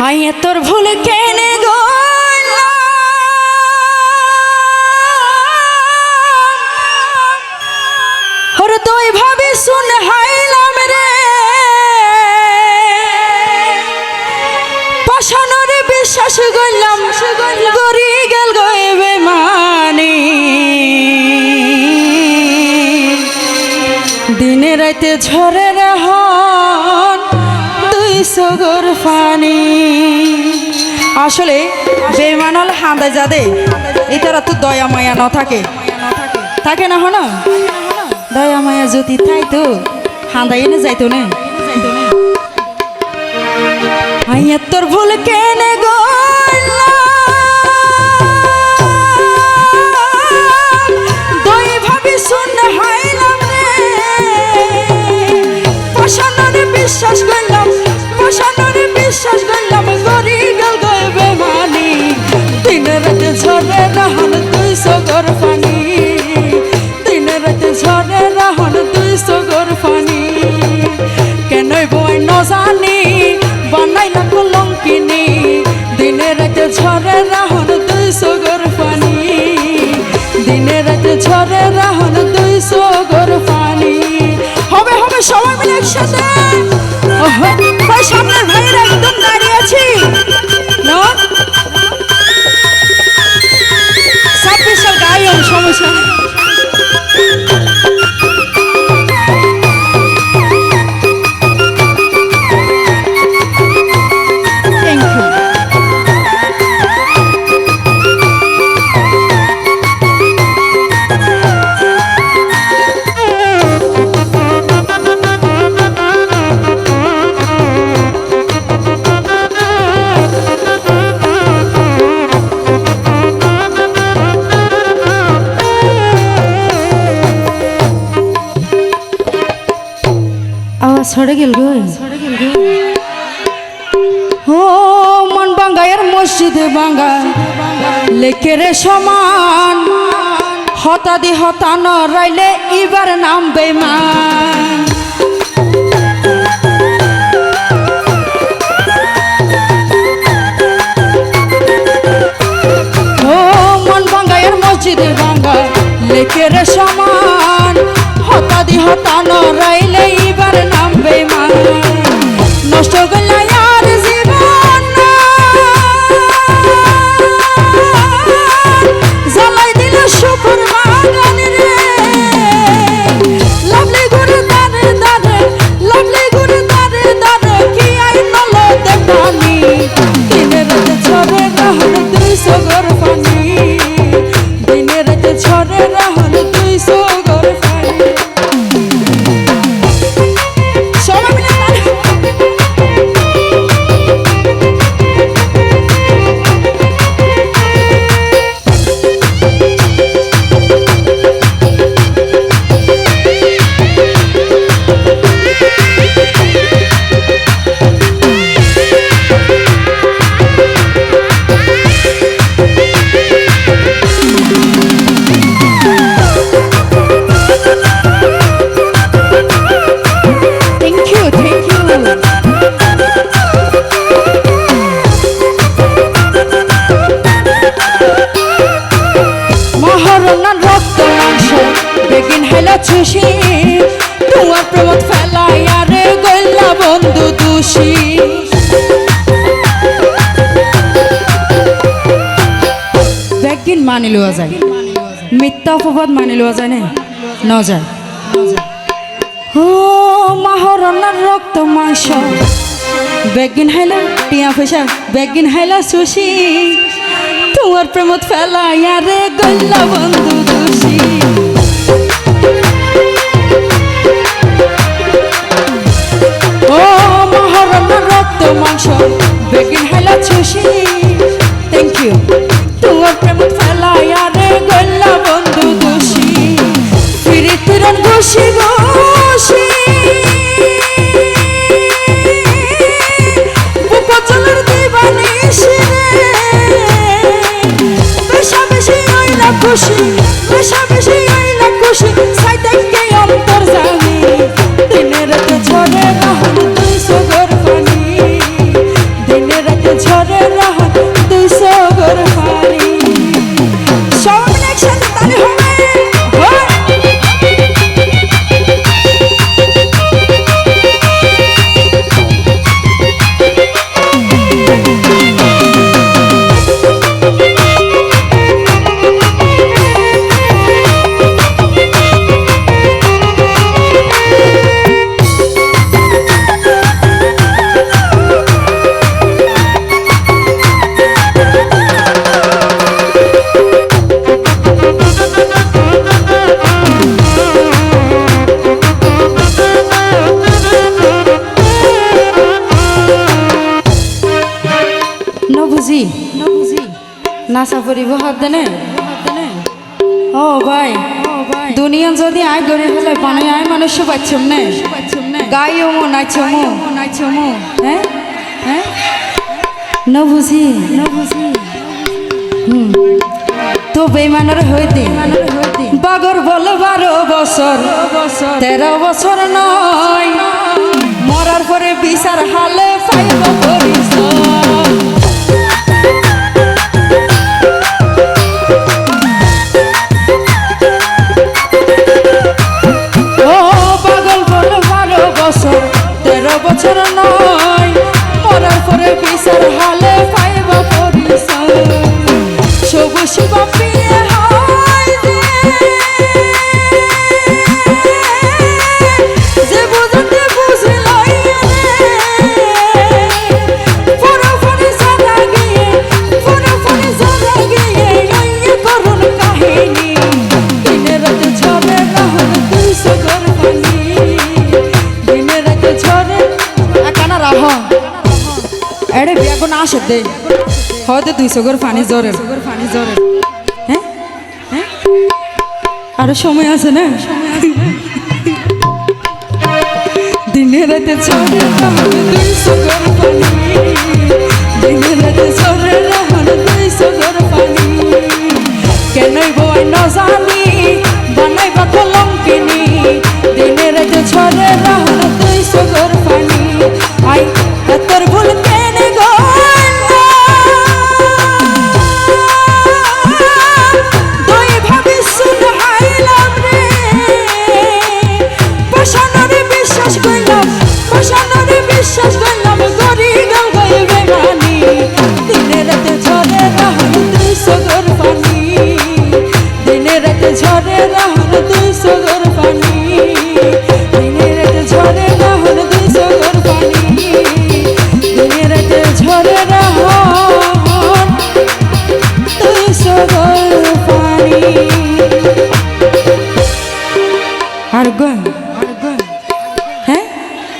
আইয়ে তোর ভুল কেনে গো? হর তুই ভাবি শুন হাইলাম রে। পাশানোর বিশ্বাস করলাম গরি গেল গইবে মানি দিনে রাতে ঝরে দুই সগর ফানি। আসলে বেমানাল হাঁদা যাদে এই তারা তো দয়া মায়া ন থাকে। থাকে না হন? দয়া মায়া যদি তাই তো হাঁদাই না যাইতো না। আইয়া তোর ভুল কেনে গইলাম দই ভাবি বিশ্বাস করলাম গরি গেল গইবে মানি। দিন রাতে ঝরে রাহন তুই সগর পানি দিন রাতে ঝরে রাহন তুই সগর পানি কেনই বই ন জানি বানাইলা কলঙ্কিনি দিনে রাতে ঝরে রাহন দুই সগর পানি দিনে রাতে ঝরে রাহন দুই সগর পানি হবে হবে, সবাই মিলে একসাথে। ছড়ে গেল ও, মন বাঙ্গায়ের মসজিদে বাঙ্গা। লেকেরে সমান। হতাদি হতান রাইলে এবার নাম বেমান ও, মন বাঙ্গায়ের মসজিদে বাঙ্গা। লেকেরে সমান। হতাদি হতান রাইলে মহরণার রক্ত মাংস। বেগিন হেলা ছুসি তোমার প্রমোদ ফেলাই আরে গল্লা বন্ধু দোষী। বেগিন মানি লওয়া যায়। মিথ্যা অপবাদ মানি লওয়া যায় না। ন যায়। ও মহরণার রক্ত মাংস। বেগিন হাইলা টিয়া পয়সা বেগিন হাইলা সুশি তোমার প্রেমত ফেলা ইয়ারে গল্লা বন্ধু দোষী। ও মহরণার রক্ত মাংস, বেগিন হাইলা সুশি থ্যাংক ইউ তোমার প্রেমত ফেলা ইয়ারে গল্লা বন্ধু দোষী। ফিরে ফিরন ঘুষি ঘুষি así নাচা পরিব হাত দেনে। ও ভাই, দুনিয়া যদি আয় গড়ে হলে বানে আয় মানুষ পাচ্ছম নে। গাইও মো, নাচো মো। নাচো মো হ্যাঁ? হ্যাঁ? ন বুঝি? ন বুঝি হুম। তো বেমানের হইতে। বাগর বলে বারো বছর, তেরো বছর নয়। মরার পরে বিচার হালে বছর তেরো বছর নয় মরার পরে বিচার হালে হয়তো দুইশো ঘর পানি জ্বরের পানি জ্বরের। হ্যাঁ? হ্যাঁ? আরও সময় আছে না? দিনে রাতে নহর দুইশো ঘর দিনে কলঙ্কিনি দিনে রাতে ঝরে নহর বিশ্বাস